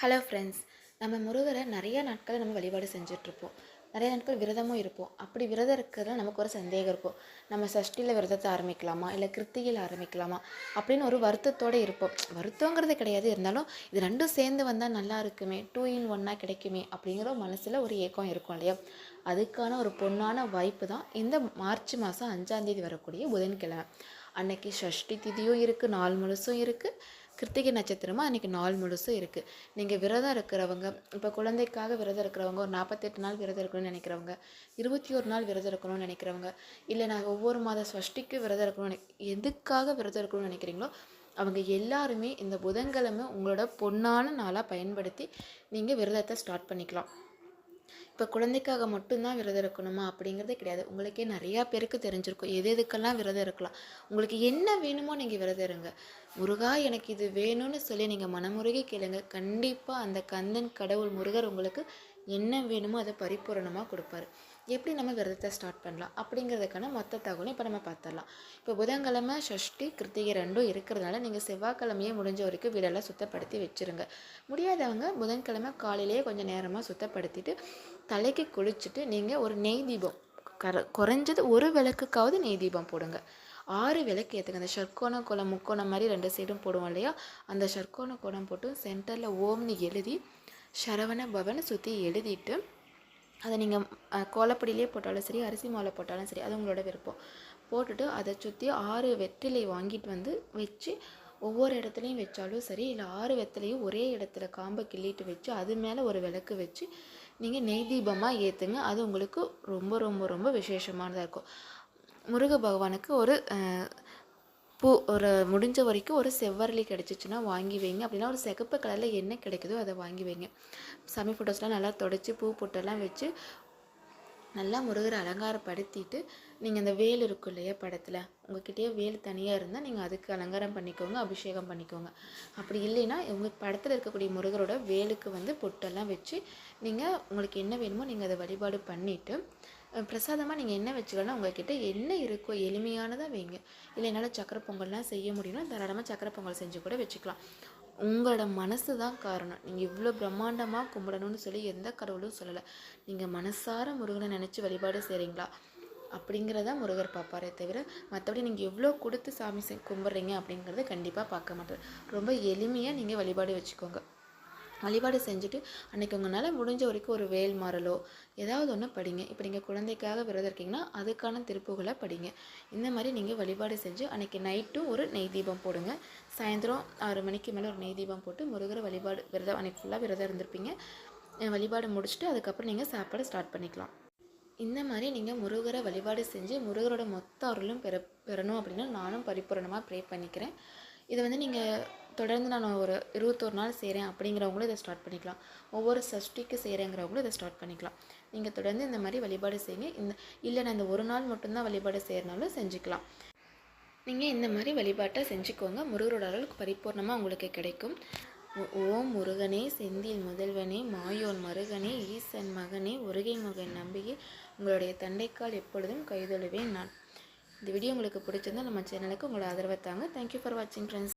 Hello friends நம்ம முருகரை நிறைய நாட்கள் நம்ம வழிபாடு செஞ்சிட்ருப்போம். நிறைய நாட்கள் விரதமும் இருப்போம். அப்படி விரதம் இருக்கிறதுல நமக்கு ஒரு சந்தேகம் இருக்கும். நம்ம சஷ்டியில் விரதத்தை ஆரம்பிக்கலாமா? இல்லை கிருத்தியில் ஆரம்பிக்கலாமா? அப்படின்னு ஒரு வருத்தத்தோடு இருப்போம். வருத்தங்கிறது கிடையாது. இருந்தாலும் இது ரெண்டும் சேர்ந்து வந்தால் நல்லா இருக்குமே டூ இன் ஒன்னாக கிடைக்குமே அப்படிங்கிற மனசில் ஒரு ஏக்கம் இருக்கும் இல்லையா? அதுக்கான ஒரு பொண்ணான வாய்ப்பு தான் இந்த மார்ச் மாதம் அஞ்சாந்தேதி வரக்கூடிய புதன்கிழமை. அன்னைக்கு சஷ்டி திதியும் இருக்குது நாள் முழுசும் இருக்குது கிருத்திகை நட்சத்திரமும் அன்றைக்கி நாள் முழுசும் இருக்குது நீங்கள் விரதம் இருக்கிறவங்க இப்போ குழந்தைக்காக விரதம் இருக்கிறவங்க ஒரு நாற்பத்தெட்டு நாள் விரதம் இருக்கணும்னு நினைக்கிறவங்க இருபத்தி ஒரு நாள் விரதம் இருக்கணும்னு நினைக்கிறவங்க இல்லை நான் ஒவ்வொரு மாத சஷ்டிக்கு விரதம் இருக்கணும்னு எதுக்காக விரதம் இருக்கணும்னு நினைக்கிறீங்களோ அவங்க எல்லாருமே இந்த புதன்கிழமை உங்களோட பொன்னான நாளாக பயன்படுத்தி நீங்கள் விரதத்தை ஸ்டார்ட் பண்ணிக்கலாம். இப்போ குழந்தைக்காக மட்டும்தான் விரதம் இருக்கணுமா அப்படிங்கிறதே கிடையாது. உங்களுக்கே நிறையா பேருக்கு தெரிஞ்சிருக்கும். எது எதுக்கெல்லாம் விரதம் இருக்கலாம். உங்களுக்கு என்ன வேணுமோ நீங்கள் விரதம் இருங்க. முருகா எனக்கு இது வேணும்னு சொல்லி நீங்கள் மனமுருகி கேளுங்க. கண்டிப்பாக அந்த கந்தன் கடவுள் முருகர் உங்களுக்கு என்ன வேணுமோ அதை பரிபூரணமாக கொடுப்பாரு. எப்படி நம்ம விரதத்தை ஸ்டார்ட் பண்ணலாம்? அப்படிங்கிறதுக்கான மொத்த தகவலும் இப்போ நம்ம பார்த்துடலாம். இப்போ புதன்கிழமை ஷஷ்டி கிருத்திகை ரெண்டும் இருக்கிறதுனால நீங்கள் செவ்வாய்க்கிழமையே முடிஞ்ச வரைக்கும் வீடெல்லாம் சுத்தப்படுத்தி வச்சுருங்க. முடியாதவங்க புதன்கிழமை காலையிலேயே கொஞ்சம் நேரமாக சுத்தப்படுத்திட்டு தலைக்கு குளிச்சுட்டு நீங்கள் ஒரு நெய் தீபம் கர குறைஞ்சது ஒரு விளக்குக்காவது நெய் தீபம் போடுங்க. ஆறு விளக்கு ஏற்றுங்க அந்த ஷர்க்கோண கோலம் முக்கோணம் மாதிரி ரெண்டு சைடும் போடுவோம் இல்லையா? அந்த ஷர்க்கோண கோலம் போட்டு சென்டரில் ஓம்னு எழுதி சரவண பவன் சுற்றி எழுதிட்டு அதை நீங்கள் கோலப்படியிலே போட்டாலும் சரி அரிசி மாலை போட்டாலும் சரி அது உங்களோட விருப்பம். போட்டுட்டு அதை சுற்றி ஆறு வெற்றிலை வாங்கிட்டு வந்து வச்சு ஒவ்வொரு இடத்துலையும் வச்சாலும் சரி இல்லை ஆறு வெத்தலையும் ஒரே இடத்துல காம்பை கிள்ளிட்டு வச்சு அது மேலே ஒரு விளக்கு வச்சு நீங்கள் நெய் தீபமாக ஏற்றுங்க அது உங்களுக்கு ரொம்ப ரொம்ப ரொம்ப விசேஷமானதாக இருக்கும். முருக பகவானுக்கு ஒரு பூ ஒரு முடிஞ்ச வரைக்கும் ஒரு செவ்வரளி கிடச்சிச்சின்னா வாங்கி வைங்க. அப்படின்னா ஒரு சிகப்பு கலரில் என்ன கிடைக்குதோ அதை வாங்கி வைங்க. சாமி ஃபோட்டோஸ்லாம் நல்லா தொடச்சி பூ பொட்டெல்லாம் வச்சு நல்லா முருகரை அலங்காரப்படுத்திட்டு நீங்கள் அந்த வேல் இருக்கும் இல்லையா படத்தில் உங்ககிட்டயே வேல் தனியாக இருந்தால் நீங்கள் அதுக்கு அலங்காரம் பண்ணிக்கோங்க அபிஷேகம் பண்ணிக்கோங்க. அப்படி இல்லைன்னா உங்கள் படத்தில் இருக்கக்கூடிய முருகரோட வேலுக்கு வந்து பொட்டெல்லாம் வச்சு நீங்கள் உங்களுக்கு என்ன வேணுமோ நீங்கள் அதை வழிபாடு பண்ணிவிட்டு பிரசாதமாக நீங்கள் என்ன வச்சுக்கலாம் உங்கள்கிட்ட என்ன இருக்கோ எளிமையானதாக வைங்க. இல்லை என்னால் சக்கரை பொங்கல்லாம் செய்ய முடியும்னா தாராளமாக சக்கரை பொங்கல் செஞ்சு கூட வச்சுக்கலாம். உங்களோட மனசு தான் காரணம். நீங்கள் இவ்வளோ பிரம்மாண்டமாக கும்பிடணும்னு சொல்லி எந்த கடவுளும் சொல்லலை. நீங்கள் மனசார முருகனை நினச்சி வழிபாடு செய்கிறீங்களா அப்படிங்கிறத முருகர் பார்ப்பாரே தவிர மற்றபடி நீங்கள் எவ்வளோ கொடுத்து சாமி கும்பிட்றீங்க அப்படிங்கிறத கண்டிப்பாக பார்க்க மாட்டார். ரொம்ப எளிமையாக நீங்கள் வழிபாடு வச்சுக்கோங்க. வழிபாடு செஞ்சுட்டு அன்றைக்கி உங்களால் முடிஞ்ச வரைக்கும் ஒரு வேல் மாறலோ ஏதாவது ஒன்று படிங்க. இப்போ நீங்கள் குழந்தைக்காக விரதம் இருக்கீங்கன்னா அதுக்கான திருப்புகளை படிங்க. இந்த மாதிரி நீங்கள் வழிபாடு செஞ்சு அன்றைக்கி நைட்டும் ஒரு நெய் தீபம் போடுங்க. சாயந்தரம் ஆறு மணிக்கு மேலே ஒரு நெய் தீபம் போட்டு முருகரை வழிபாடு விரதம் அன்றைக்கி ஃபுல்லாக விரதம் இருந்திருப்பீங்க. வழிபாடு முடிச்சுட்டு அதுக்கப்புறம் நீங்கள் சாப்பாடு ஸ்டார்ட் பண்ணிக்கலாம். இந்த மாதிரி நீங்கள் முருகரை வழிபாடு செஞ்சு முருகரோட மொத்த அருளும் பெற பெறணும் அப்படின்னா நானும் பரிபூரணமாக ப்ரே பண்ணிக்கிறேன். இதை வந்து நீங்கள் தொடர்ந்து நான் ஒரு இருபத்தொரு நாள் செய்கிறேன் அப்படிங்கிறவங்களும் இதை ஸ்டார்ட் பண்ணிக்கலாம். ஒவ்வொரு சஷ்டிக்கு செய்கிறேங்கிறவங்களும் இதை ஸ்டார்ட் பண்ணிக்கலாம். நீங்கள் தொடர்ந்து இந்த மாதிரி வழிபாடு செய்யுங்க. இந்த இல்லை நான் இந்த ஒரு நாள் மட்டும்தான் வழிபாடு செய்கிறனாலும் செஞ்சுக்கலாம். நீங்கள் இந்த மாதிரி வழிபாட்டை செஞ்சுக்கோங்க. முருகரோட அளவுக்கு பரிபூர்ணமாக உங்களுக்கு கிடைக்கும். ஓம் முருகனே செந்தில் முதல்வனே மாயோன் மருகனே ஈசன் மகனே உருகை மகன் நம்பிக்கை உங்களுடைய தண்டைக்கால் எப்பொழுதும் கைதொழுவேன். நான் இந்த வீடியோ உங்களுக்கு பிடிச்சிருந்தா நம்ம சேனலுக்கு உங்களோட ஆதரவை தாங்க. தேங்க்யூ ஃபார் வாட்சிங் ஃப்ரெண்ட்ஸ்